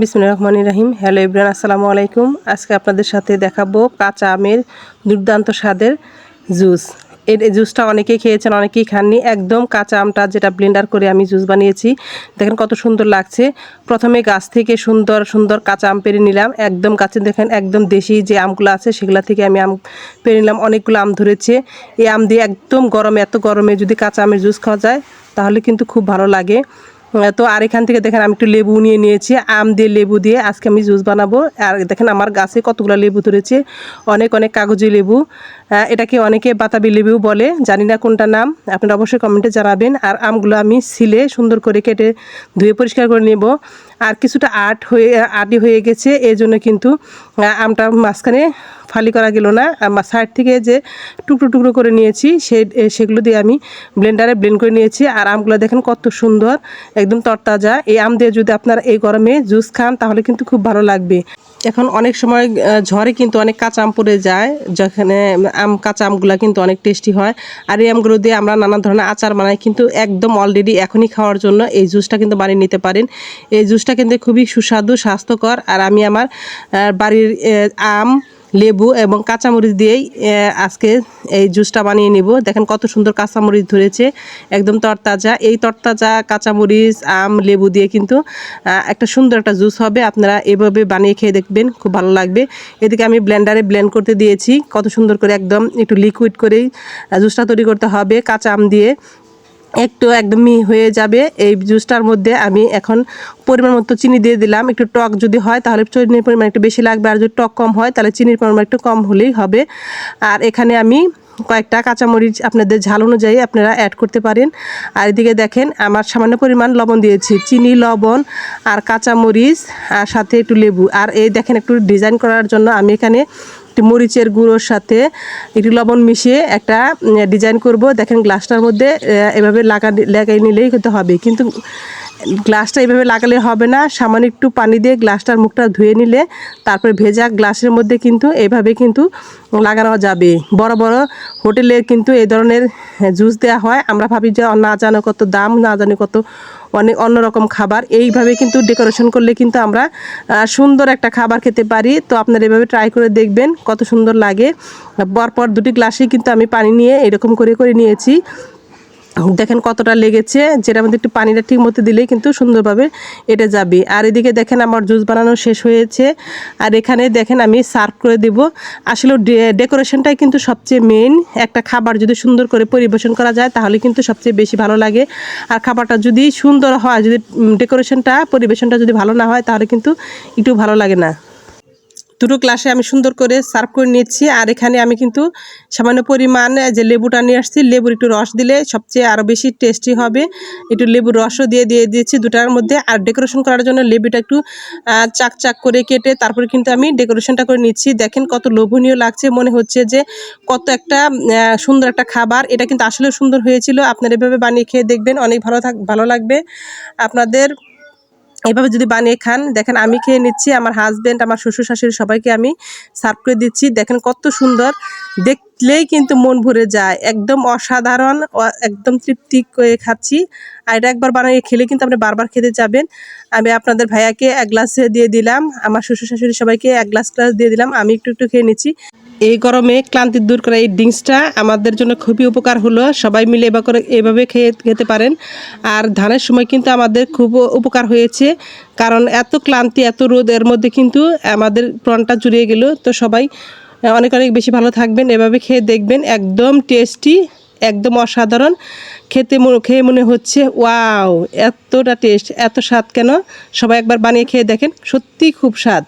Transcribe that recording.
বিসমুল্লাহ রহমান রাহিম। হ্যালো ইব্রান, আসসালামু আলাইকুম। আজকে আপনাদের সাথে দেখাবো কাঁচা আমের দুর্দান্ত স্বাদের জুস। এর জুসটা অনেকেই খেয়েছেন, অনেকেই খাননি। একদম কাঁচা আমটা যেটা ব্লেন্ডার করে আমি জুস বানিয়েছি। দেখেন কত সুন্দর লাগছে। প্রথমে গাছ থেকে সুন্দর সুন্দর কাঁচা আম পেরে নিলাম। একদম গাছে দেখেন একদম দেশি যে আমগুলো আছে, সেগুলো থেকে আমি আম পেরে নিলাম। অনেকগুলো আম ধরেছে। এই আম দিয়ে একদম গরমে, এত গরমে যদি কাঁচা আমের জুস খাওয়া যায়, তাহলে কিন্তু খুব ভালো লাগে। তো আর এখান থেকে দেখেন আমি একটু লেবু নিয়ে নিয়েছি। আম দিয়ে লেবু দিয়ে আজকে আমি জুস বানাবো। আর দেখেন আমার গাছে কতগুলো লেবু ধরেছে। অনেক অনেক কাগজি লেবু। এটাকে অনেকে বাতাবি লেবু বলে। জানি না কোনটা নাম। আপনারা অবশ্যই কমেন্টে জানাবেন। আর আমগুলো আমি সিলে সুন্দর করে কেটে ধুয়ে পরিষ্কার করে নেব। আর কিছুটা আট হয়ে আটি হয়ে গেছে। এই জন্য কিন্তু আমটা মাঝখানে ফালি করা গেল না। আমার সাইড থেকে যে টুকরো টুকরো করে নিয়েছি, সে, সেগুলো দিয়ে আমি ব্লেন্ডারে ব্লেন্ড করে নিয়েছি। আর আমগুলো দেখেন কত সুন্দর, একদম তরতাজা। এই আম দিয়ে যদি আপনারা এই গরমে জুস খান, তাহলে কিন্তু খুব ভালো লাগবে। এখন অনেক সময় ঝড়ে কিন্তু অনেক কাঁচা আম পড়ে যায়, যেখানে আম, কাঁচা আমগুলো কিন্তু অনেক টেস্টি হয়। আর এই আমগুলো দিয়ে আমরা নানা ধরনের আচার বানাই, কিন্তু একদম অলরেডি এখনই খাওয়ার জন্য এই জুসটা কিন্তু বানিয়ে নিতে পারেন। এই জুসটা কিন্তু খুবই সুস্বাদু, স্বাস্থ্যকর। আর আমি আমার বাড়ির আম লেবু এবং কাঁচামরিচ দিয়েই আজকে এই জুসটা বানিয়ে নিব। দেখেন কত সুন্দর কাঁচামরিচ ধরেছে, একদম তরতাজা। এই তরতাজা কাঁচামরিচ, আম, লেবু দিয়ে কিন্তু একটা সুন্দর একটা জুস হবে। আপনারা এভাবে বানিয়ে খেয়ে দেখবেন, খুব ভালো লাগবে। এদিকে আমি ব্লেন্ডারে ব্লেন্ড করতে দিয়েছি। কত সুন্দর করে একদম একটু লিকুইড করেই জুসটা তৈরি করতে হবে কাঁচা আম দিয়ে। একটু একদমই হয়ে যাবে। এই জুসটার মধ্যে আমি এখন পরিমাণ মতো চিনি দিয়ে দিলাম। একটু টক যদি হয় তাহলে চিনির পরিমাণ একটু বেশি লাগবে। আর যদি টক কম হয় তাহলে চিনির পরিমাণ একটু কম হলেই হবে। আর এখানে আমি কয়েকটা কাঁচামরিচ আপনাদের ঝাল অনুযায়ী আপনারা অ্যাড করতে পারেন। আর এদিকে দেখেন, আমার সামান্য পরিমাণ লবণ দিয়েছি। চিনি, লবণ আর কাঁচামরিচ আর সাথে একটু লেবু। আর এই দেখেন, একটু ডিজাইন করার জন্য আমি এখানে একটু মরিচের গুঁড়োর সাথে একটু লবণ মিশিয়ে একটা ডিজাইন করব। দেখেন, গ্লাসটার মধ্যে এভাবে লাগা লাগাই নিলেই হতে হবে। কিন্তু গ্লাসটা এইভাবে লাগালে হবে না। সামান্য একটু পানি দিয়ে গ্লাসটার মুখটা ধুয়ে নিলে তারপরে ভেজা গ্লাসের মধ্যে কিন্তু এভাবে কিন্তু লাগানো যাবে। বড় বড় হোটেলে কিন্তু এই ধরনের জুস দেওয়া হয়। আমরা ভাবি যে না জানো কত দাম, না জানি কত অনেক অন্যরকম খাবার। এইভাবে কিন্তু ডেকোরেশন করলে কিন্তু আমরা সুন্দর একটা খাবার খেতে পারি। তো আপনারা এভাবে ট্রাই করে দেখবেন কত সুন্দর লাগে। পরপর দুটি গ্লাসেই কিন্তু আমি পানি নিয়ে এরকম করে করে নিয়েছি। দেখেন কতটা লেগেছে যেটা মধ্যে একটু পানিটা ঠিক মতো দিলেই কিন্তু সুন্দরভাবে এটা যাবে। আর এদিকে দেখেন আমার জুস বানানো শেষ হয়েছে। আর এখানে দেখেন আমি সার্ভ করে দেব। আসলে ডেকোরেশনটাই কিন্তু সবচেয়ে মেইন। একটা খাবার যদি সুন্দর করে পরিবেশন করা যায়, তাহলে কিন্তু সবচেয়ে বেশি ভালো লাগে। আর খাবারটা যদি সুন্দর হয়, যদি ডেকোরেশনটা, পরিবেশনটা যদি ভালো না হয়, তাহলে কিন্তু একটু ভালো লাগে না। দুটো গ্লাসে আমি সুন্দর করে সার্ভ করে নিচ্ছি আর এখানে আমি কিন্তু সামান্য পরিমাণ যে লেবুটা নিয়ে আসছি, লেবুর একটু রস দিলে সবচেয়ে আরও বেশি টেস্টি হবে। একটু লেবুর রসও দিয়ে দিয়ে দিয়েছি দুটার মধ্যে। আর ডেকোরেশন করার জন্য লেবুটা একটু চাক চাক করে কেটে তারপরে কিন্তু আমি ডেকোরেশনটা করে নিচ্ছি। দেখেন কত লোভনীয় লাগছে, মনে হচ্ছে যে কত একটা সুন্দর একটা খাবার। এটা কিন্তু আসলে সুন্দর হয়েছিল। আপনারা এভাবে বানিয়ে খেয়ে দেখবেন। অনেক ভালো থাক, ভালো লাগবে। আপনাদের এভাবে যদি বানিয়ে খান, দেখেন আমি খেয়ে নিচ্ছি, আমার হাজবেন্ড আমার শ্বশুর শাশুড়ি সবাইকে আমি সার্ভ করে দিচ্ছি। দেখেন কত সুন্দর, দেখলেই কিন্তু মন ভরে যায়। একদম অসাধারণ একদম তৃপ্তি করে খাচ্ছি। আর এটা একবার বানিয়ে খেলে কিন্তু আপনি বারবার খেতে যাবেন। আমি আপনাদের ভাইয়াকে এক গ্লাসে দিয়ে দিলাম, আমার শ্বশুর শাশুড়ি সবাইকে এক গ্লাস গ্লাস দিয়ে দিলাম, আমি একটু একটু খেয়ে নিচ্ছি। এই গরমে ক্লান্তি দূর করা এই ড্রিঙ্কসটা আমাদের জন্য খুবই উপকার হলো। সবাই মিলে এবার করে এভাবে খেয়ে, খেতে পারেন। আর ধানের সময় কিন্তু আমাদের খুব উপকার হয়েছে, কারণ এত ক্লান্তি, এত রোদ, এর মধ্যে কিন্তু আমাদের প্রাণটা জুড়িয়ে গেল। তো সবাই অনেক অনেক বেশি ভালো থাকবেন, এভাবে খেয়ে দেখবেন। একদম টেস্টি, একদম অসাধারণ। খেতে মনে- খেয়ে মনে হচ্ছে, ওয়াও, এতটা টেস্ট, এত স্বাদ কেন? সবাই একবার বানিয়ে খেয়ে দেখেন, সত্যিই খুব স্বাদ।